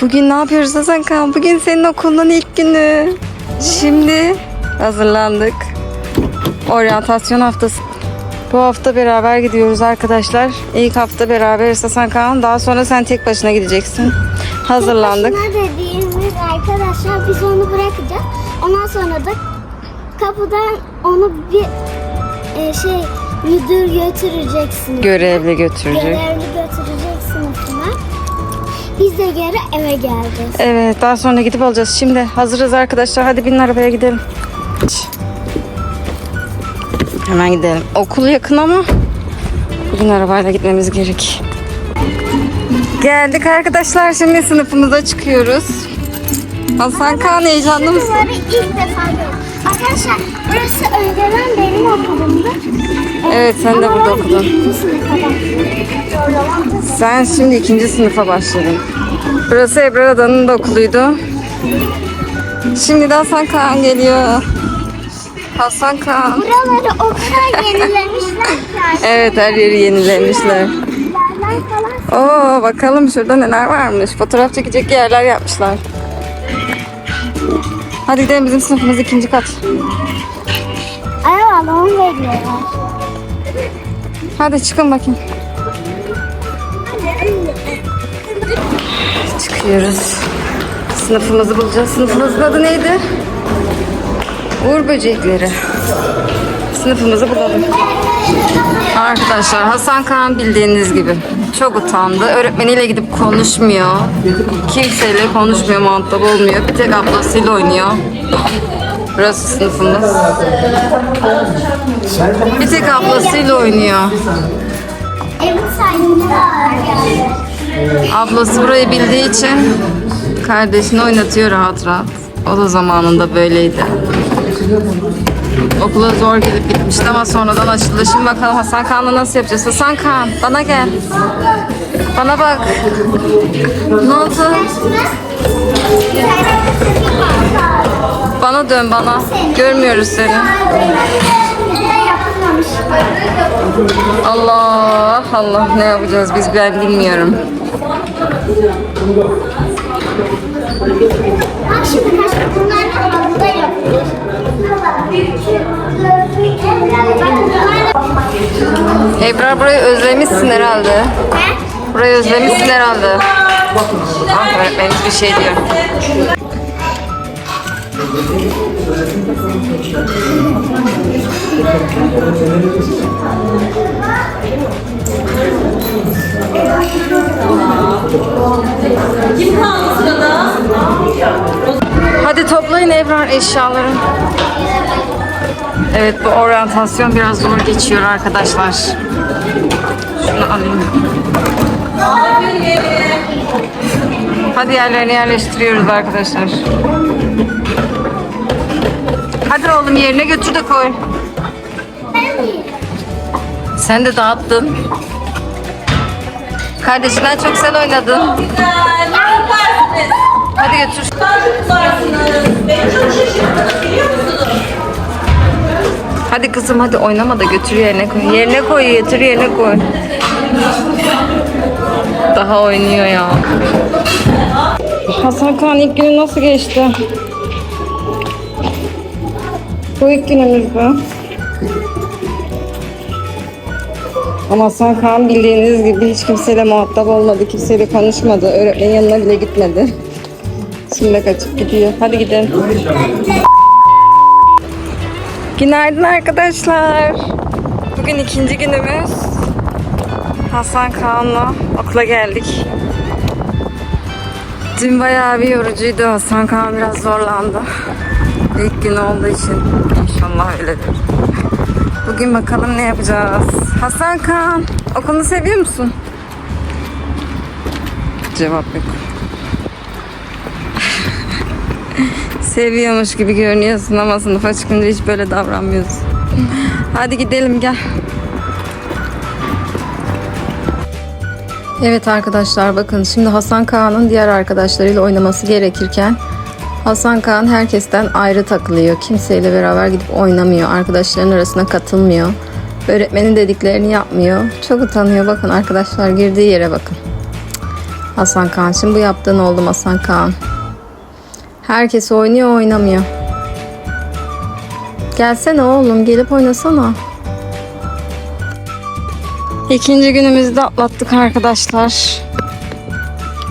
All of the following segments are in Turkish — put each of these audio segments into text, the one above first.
Bugün ne yapıyoruz Hasan Kaan? Bugün senin okulun ilk günü. Şimdi hazırlandık. Oryantasyon haftası. Bu hafta beraber gidiyoruz arkadaşlar. İlk hafta beraberiz Hasan Kaan. Daha sonra sen tek başına gideceksin. Hazırlandık. Başına dediğimiz arkadaşlar biz onu bırakacağız. Ondan sonra da kapıdan onu bir e, şey müdür götüreceksiniz. Görevli götürecek. Görevli götürecek. Biz de geri eve geleceğiz. Evet daha sonra gidip alacağız. Şimdi hazırız arkadaşlar. Hadi binin arabaya gidelim. Hemen gidelim. Okul yakın ama bugün arabayla gitmemiz gerek. Geldik arkadaşlar. Şimdi sınıfımıza çıkıyoruz. Hasan Kaan heyecanlı mısın? Bunları ilk defa gördüm. Arkadaşlar burası önceden benim okulumdu. Evet sen de burada okudun. ikinci sınıfa başladım. Sen şimdi ikinci sınıfa başladın. Burası Ebrar Adan'ın da okuluydu. Şimdi de Hasan Kaan geliyor. Hasan Kaan. Buraları o kadar yenilemişler ki. Evet her yeri yenilemişler. Oo bakalım şurada neler varmış. Fotoğraf çekecek yerler yapmışlar. Hadi gidelim bizim sınıfımız ikinci kat. Ay valla onu bekliyorlar. Hadi çıkın bakayım. Çıkıyoruz. Sınıfımızı bulacağız. Sınıfımızın adı neydi? Uğur böcekleri. Sınıfımızı bulalım. Arkadaşlar Hasan Kaan bildiğiniz gibi çok utandı. Öğretmeniyle gidip konuşmuyor. Kimseyle konuşmuyor, muhatap olmuyor. Bir tek ablasıyla oynuyor. Burası sınıfımız. Bir tek ablasıyla oynuyor. Geldi. Ablası burayı bildiği için kardeşini oynatıyor rahat rahat. O da zamanında böyleydi. Okula zor gidip gitmişti ama sonradan açıldı. Şimdi bakalım Hasan Kaan'la nasıl yapacağız? Hasan Kaan bana gel. Bana bak. Ne oldu? Bana dön bana. Görmüyoruz seni. Allah Allah ne yapacağız biz ben bilmiyorum. Bak burayı özlemişsin herhalde. Burayı özlemişsin herhalde. Ah öğretmenimiz bir şey diyor. Kim kaldı sırada? Hadi toplayın Ebrar eşyaları. Evet bu oryantasyon biraz zor geçiyor arkadaşlar. Şunu alayım. Hadi yerlerini yerleştiriyoruz arkadaşlar. Hadi oğlum yerine götür de koy. Sen de dağıttın. Kardeşinden çok sen oynadın. Güzel. Ne yaparsınız? Hadi götür. Beni çok şaşırttınız biliyor musunuz? Hadi kızım hadi oynama da götür yerine koy. Yerine koy götür yerine koy. Daha oynuyor ya. Hasan Kaan ilk günü nasıl geçti? Bu ilk günümüz bu. Ama Hasan Kaan bildiğiniz gibi hiç kimseyle muhatap olmadı. Kimseyle konuşmadı. Öğretmenin yanına bile gitmedi. Şimdi kaçıp gidiyor. Hadi gidelim. Günaydın arkadaşlar. Bugün ikinci günümüz. Hasan Kaan'la okula geldik. Dün bayağı bir yorucuydu. Hasan Kaan biraz zorlandı. İlk gün olduğu için. İnşallah öyledir. Bugün bakalım ne yapacağız. Hasan Kaan, okulunu seviyor musun? Cevap yok. Seviyormuş gibi görünüyorsun ama sınıfa çıkınca hiç böyle davranmıyorsun. Hadi gidelim gel. Evet arkadaşlar bakın şimdi Hasan Kaan'ın diğer arkadaşlarıyla oynaması gerekirken Hasan Kaan herkesten ayrı takılıyor. Kimseyle beraber gidip oynamıyor. Arkadaşların arasına katılmıyor. Öğretmenin dediklerini yapmıyor. Çok utanıyor. Bakın arkadaşlar girdiği yere bakın. Hasan Kaan. Şimdi bu yaptığın oldu Hasan Kaan? Herkes oynuyor oynamıyor. Gelsene oğlum gelip oynasana. İkinci günümüzü de atlattık arkadaşlar.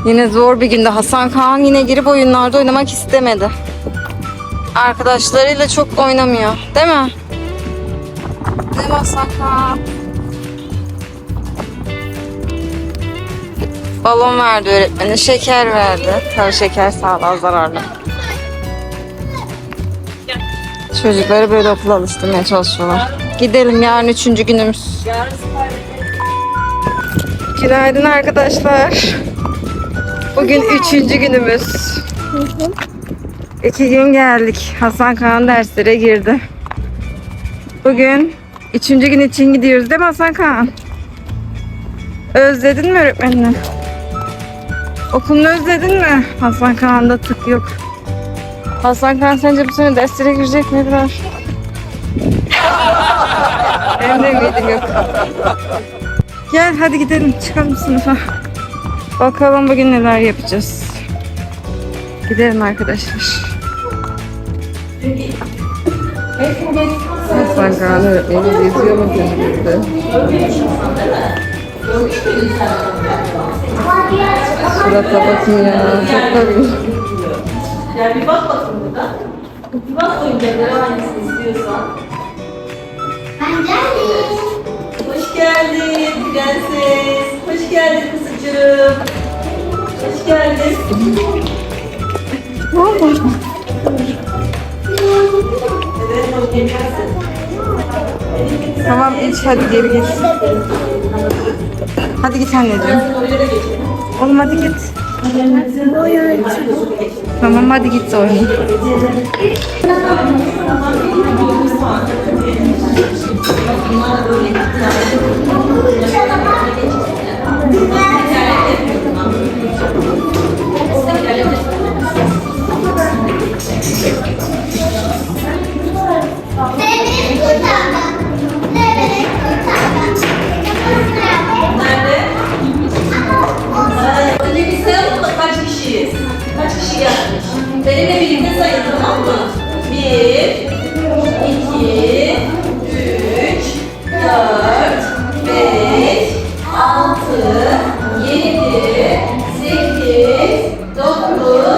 Yine zor bir günde Hasan Kaan yine girip oyunlarda oynamak istemedi. Arkadaşlarıyla çok oynamıyor. Değil mi? Değil mi Hasan Kaan? Balon verdi öğretmeni, şeker verdi. Tabii şeker sağlığa zararlı. Çocukları böyle okula alıştırmaya çalışıyorlar. Gidelim yarın üçüncü günümüz. Günaydın arkadaşlar. Bugün üçüncü günümüz. İki gün geldik. Hasan Kaan derslere girdi. Bugün üçüncü gün için gidiyoruz değil mi Hasan Kaan? Özledin mi öğretmenini? Okulunu özledin mi? Hasan Kaan'da tık yok. Hasan Kaan sence bu sene derslere girecek mi Ebrar? Benim de ümidim yok. Gel hadi gidelim çıkalım sınıfa. Bakalım bugün neler yapacağız. Gidelim arkadaşlar. Hasan Kaan öğretmeni geziyor mu çocukları? Surata bakın ya. Çok tabii. Ya bir bak bakın burada. Bir bak oyuncaklara hangisini istiyorsan. Ben geldim. Hoş geldin prenses. Hoş geldin kızıcığım. Hoş geldin. Evet, hoş geldin. Tamam iç hadi geri git. Hadi git anneciğim. Oraya da geçelim. Oğlum hadi git. Tamam hadi git oyun. Devlet Benimle birlikte sayın tamam mı? Bir, iki, üç, dört, beş, altı, yedi, sekiz, dokuz,